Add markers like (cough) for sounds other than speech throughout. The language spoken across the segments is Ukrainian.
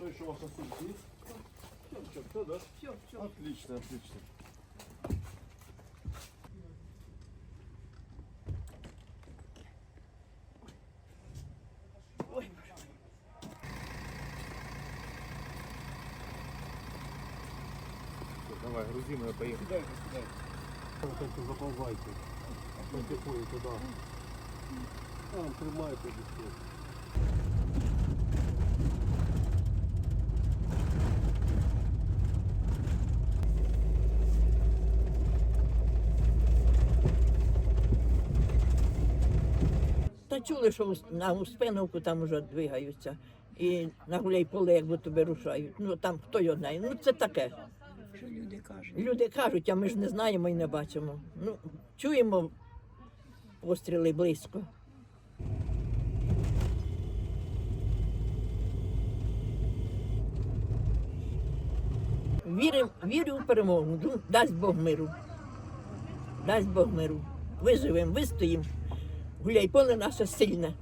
Что еще у вас осталось? Есть? Все, все, все, да? Все, все. Отлично, отлично. Давай, грузим ее, поехали. Кидайте, кидайте. Вот это заползайте. Потихоньку туда. Там тримайте быстрее. Та чули, що на Успеновку там уже двигаються. І на гуляй-поле, як будто би рушають. Ну там хто його знає. Ну це таке. Що люди кажуть? Люди кажуть, а ми ж не знаємо і не бачимо. Ну, чуємо постріли близько. Вірим, вірю в перемогу. Дасть Бог миру. Дасть Бог миру. Виживемо, вистоїмо. Гуляй поле наше сильне.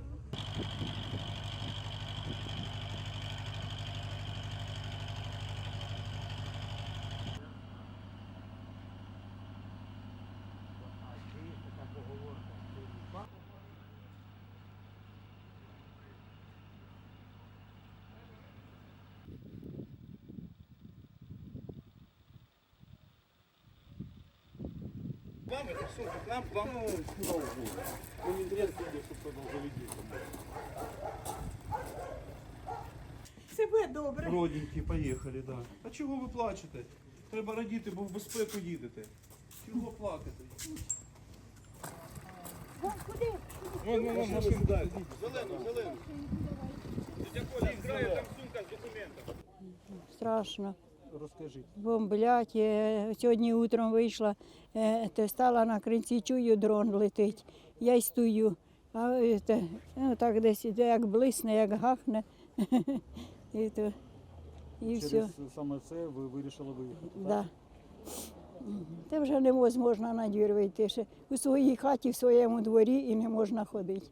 Это все, к нам, не чтобы кто-то. Себе добре. Роденькі, поїхали, да. А чого ви плачете? Треба радіти, бо в безпеку їдете. Чого плакати? Куди? Вон, вон, вон, машина сідає. Зелену, зелену. Дядя Коля, грає, там сумка з документами. Страшно. Розкажіть. Бомблять. Сьогодні утром вийшла, е, стала на кринці, чую, дрон летить. Я й стою. А е, те, ну, так десь як блисне, як гахне. (laughs) І, то, і все. Через саме це ви вирішили виїхати. так? Да. Та вже не можна на двір вийти. Ще у своїй хаті, в своєму дворі і не можна ходити.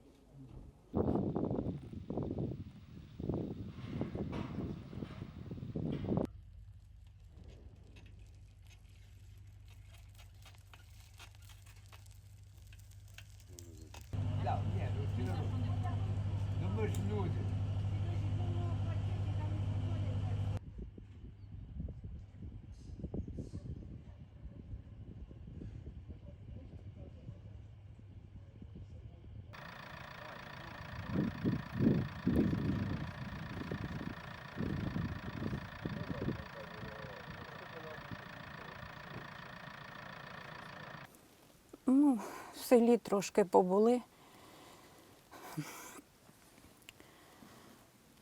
Ну, в селі трошки побули.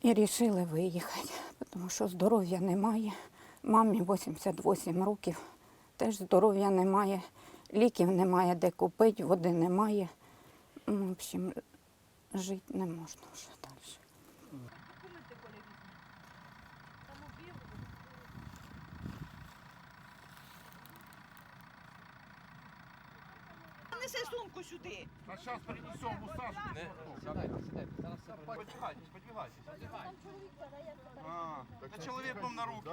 І вирішили виїхати, тому що здоров'я немає. Мамі 88 років, теж здоров'я немає, ліків немає де купити, води немає. Ну, В общем, жити не можна вже далі. Неси сумку сюди. А сейчас принесем усажку. Подвигайтесь, подвигайтесь. А, а человек вам на руки.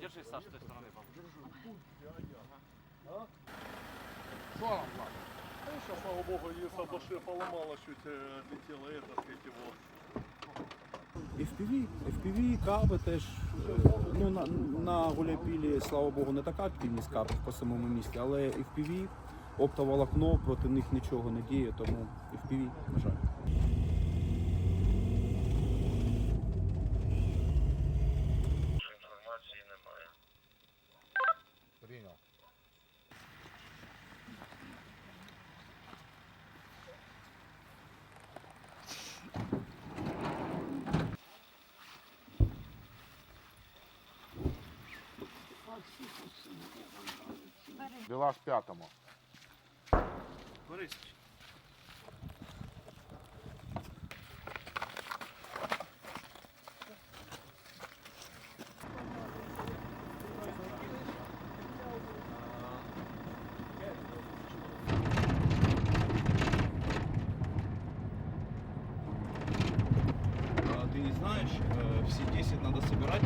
Держи, Саш, с той стороны, папа. Что вам, Влад? Сейчас, слава богу, ее сабаше поломала, чуть отлетела отлетело это, сказать, его. FPV, FPV, каби теж. е, Ну, на, на Гуляйпілі, слава Богу, не така активність кабів по самому місті, але FPV, оптоволокно, проти них нічого не діє, тому FPV, на жаль. Білаш п'ятому. Борис, А Ти знаєш, е, всі надо собирать,